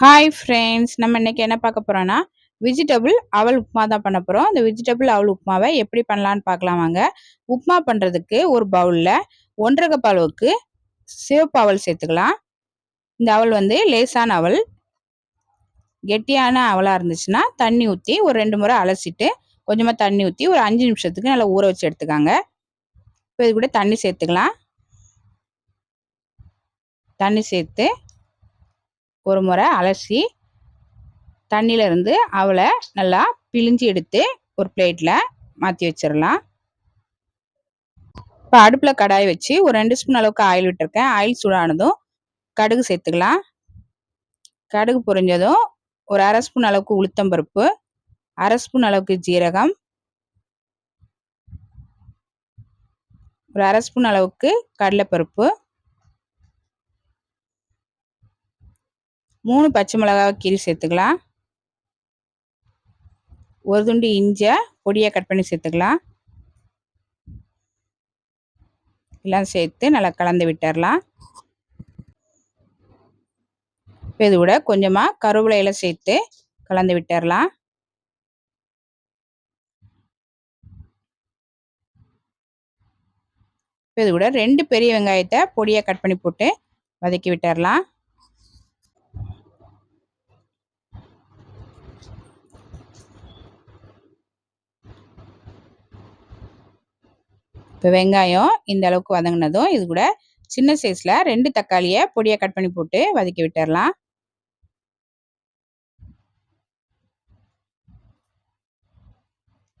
Hi friends நம்ம இன்னைக்கு என்ன பார்க்க போகிறோன்னா வெஜிடபிள் அவல் உப்புமா தான் பண்ண போகிறோம் இந்த வெஜிடபிள் அவல் உப்புமாவை எப்படி பண்ணலான்னு பார்க்கலாம் வாங்க. உப்புமா பண்ணுறதுக்கு ஒரு பவுலில் ஒன்றரை கப் அளவுக்கு சிவப்பு அவல் சேர்த்துக்கலாம். இந்த அவல் வந்து லேசான அவல். கெட்டியான அவலாக இருந்துச்சுன்னா தண்ணி ஊற்றி ஒரு ரெண்டு முறை அலசிட்டு கொஞ்சமாக தண்ணி ஊற்றி ஒரு அஞ்சு நிமிஷத்துக்கு நல்லா ஊற வச்சு எடுத்துக்காங்க. இப்போ இது கூட தண்ணி சேர்த்துக்கலாம். தண்ணி சேர்த்து ஒரு முறை அலசி தண்ணியிலேருந்து அவளை நல்லா பிழிஞ்சு எடுத்து ஒரு பிளேட்டில் மாற்றி வச்சிடலாம். இப்போ அடுப்பில் கடாய் வச்சு ஒரு ரெண்டு ஸ்பூன் அளவுக்கு ஆயில் விட்டுருக்கேன். ஆயில் சூடானதும் கடுகு சேர்த்துக்கலாம். கடுகு பொரிஞ்சதும் ஒரு அரை ஸ்பூன் அளவுக்கு உளுத்தம்பருப்பு அரை ஸ்பூன் அளவுக்கு ஜீரகம் ஒரு அரை ஸ்பூன் அளவுக்கு கடலைப்பருப்பு மூணு பச்சை மிளகாய் கீரி சேர்த்துக்கலாம். ஒரு துண்டு இஞ்சை பொடியாக கட் பண்ணி சேர்த்துக்கலாம். எல்லாம் சேர்த்து நல்லா கலந்து விட்டுடலாம். இப்போ இது கூட கொஞ்சமாக கருவேலையில் சேர்த்து கலந்து விட்டுடலாம். இப்போ இது கூட ரெண்டு பெரிய வெங்காயத்தை பொடியாக கட் பண்ணி போட்டு வதக்கி விட்டுடலாம். இப்போ வெங்காயம் இந்த அளவுக்கு வதங்கினதும் இது கூட சின்ன சைஸில் ரெண்டு தக்காளியை பொடியாக கட் பண்ணி போட்டு வதக்கி விட்டுடலாம்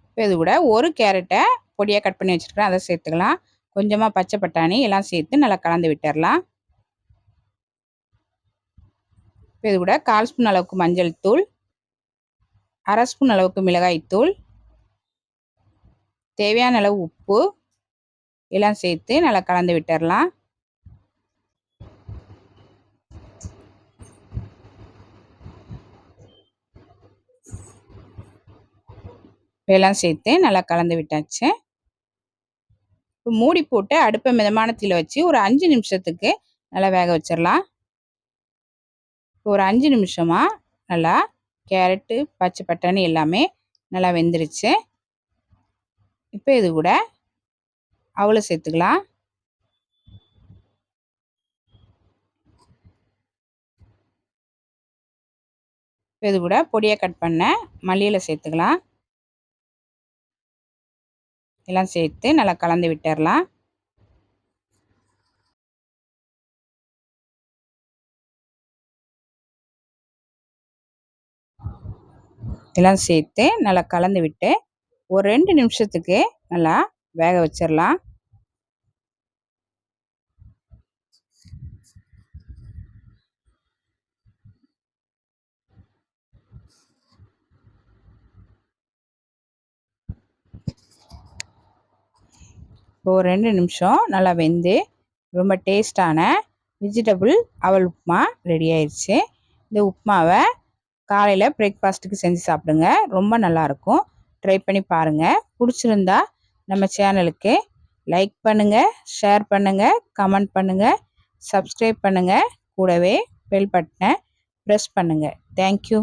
இப்போ இது கூட ஒரு கேரட்டை பொடியாக கட் பண்ணி வச்சுருக்கிறேன். அதை சேர்த்துக்கலாம். கொஞ்சமாக பச்சை பட்டாணி எல்லாம் சேர்த்து நல்லா கலந்து விட்டுடலாம் இப்போ இது கூட கால் ஸ்பூன் அளவுக்கு மஞ்சள் தூள் அரை ஸ்பூன் அளவுக்கு மிளகாய் தூள் தேவையான அளவு உப்பு எல்லாம் சேர்த்து நல்லா கலந்து விட்டுடலாம் எல்லாம் சேர்த்து நல்லா கலந்து விட்டாச்சு. இப்போ மூடி போட்டு அடுப்பை மிதமான வச்சு ஒரு அஞ்சு நிமிஷத்துக்கு நல்லா வேக வச்சிடலாம் ஒரு அஞ்சு நிமிஷமாக நல்லா கேரட்டு பச்சை பட்டாணி எல்லாமே நல்லா வெந்துருச்சு. இப்போ இது கூட அவளை சேர்த்துக்கலாம். இது கூட பொடியாக கட் பண்ண மல்லியில் சேர்த்துக்கலாம். எல்லாம் சேர்த்து நல்லா கலந்து விட்டுடலாம் எல்லாம் சேர்த்து நல்லா கலந்து விட்டு ஒரு ரெண்டு நிமிஷத்துக்கு நல்லா வேக வச்சிடலாம் ஒரு ரெண்டு நிமிஷம் நல்லா வெந்து ரொம்ப டேஸ்டான வெஜிடபிள் அவல் உப்புமா ரெடி ஆயிடுச்சு இந்த உப்புமாவை காலையில் பிரேக்ஃபாஸ்ட்டுக்கு செஞ்சு சாப்பிடுங்க. ரொம்ப நல்லாயிருக்கும் ட்ரை பண்ணி பாருங்கள் பிடிச்சிருந்தா நம்ம சேனலுக்கு லைக் பண்ணுங்கள் ஷேர் பண்ணுங்கள் கமெண்ட் பண்ணுங்கள் சப்ஸ்கிரைப் பண்ணுங்கள் கூடவே பெல் பட்டனை ப்ரெஸ் பண்ணுங்கள் தேங்க்யூ